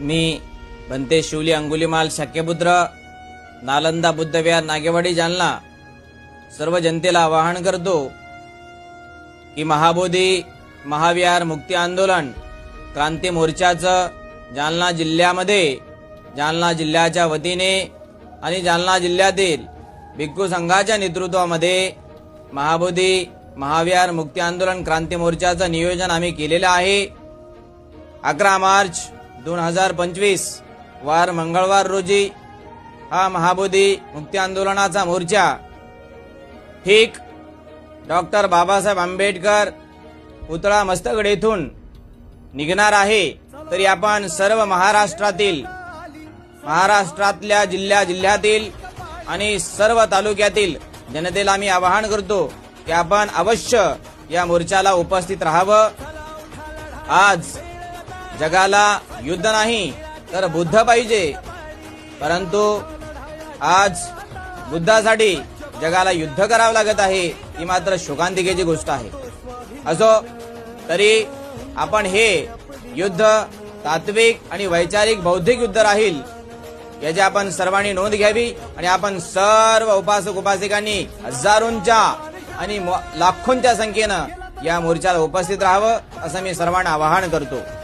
मी बनते शिवली अंगुलीमाल शक्यपुत्र नालंदा बुद्धविहार नागेवाडी जालना. सर्व जनतेला आवाहन करतो की महाबोधी महाविहार मुक्ती आंदोलन क्रांती मोर्चाचं जालना जिल्ह्यामध्ये जालना जिल्ह्याच्या वतीने आणि जालना जिल्ह्यातील भिक्खू संघाच्या नेतृत्वामध्ये महाबोधी महाविहार मुक्ती आंदोलन क्रांती मोर्चाचं नियोजन आम्ही केलेलं आहे. अकरा मार्च दोन हजार पंचवीस वार मंगळवार रोजी हा महाबोधी मुक्ती आंदोलनाचा मोर्चा. ठीक डॉक्टर बाबासाहेब आंबेडकर पुतळा मस्तगड येथून निघणार आहे तरी आपण सर्व महाराष्ट्रातील महाराष्ट्रातल्या जिल्ह्या जिल्ह्यातील आणि सर्व तालुक्यातील जनतेला मी आवाहन करतो की आपण अवश्य या मोर्चाला उपस्थित राहावं. आज जगाला युद्ध नाही तर बुद्ध पाहिजे. परंतु आज बुद्धासाठी जगाला युद्ध करावं लागत आहे ही मात्र शोकांतिकेची गोष्ट आहे. असो तरी आपण हे युद्ध तात्विक आणि वैचारिक बौद्धिक युद्ध राहील याची आपण सर्वांनी नोंद घ्यावी आणि आपण सर्व उपासक उपासिकांनी हजारोंच्या आणि मो- लाखोंच्या संख्येनं या मोर्चाला उपस्थित राहावं असं मी सर्वांना आवाहन करतो.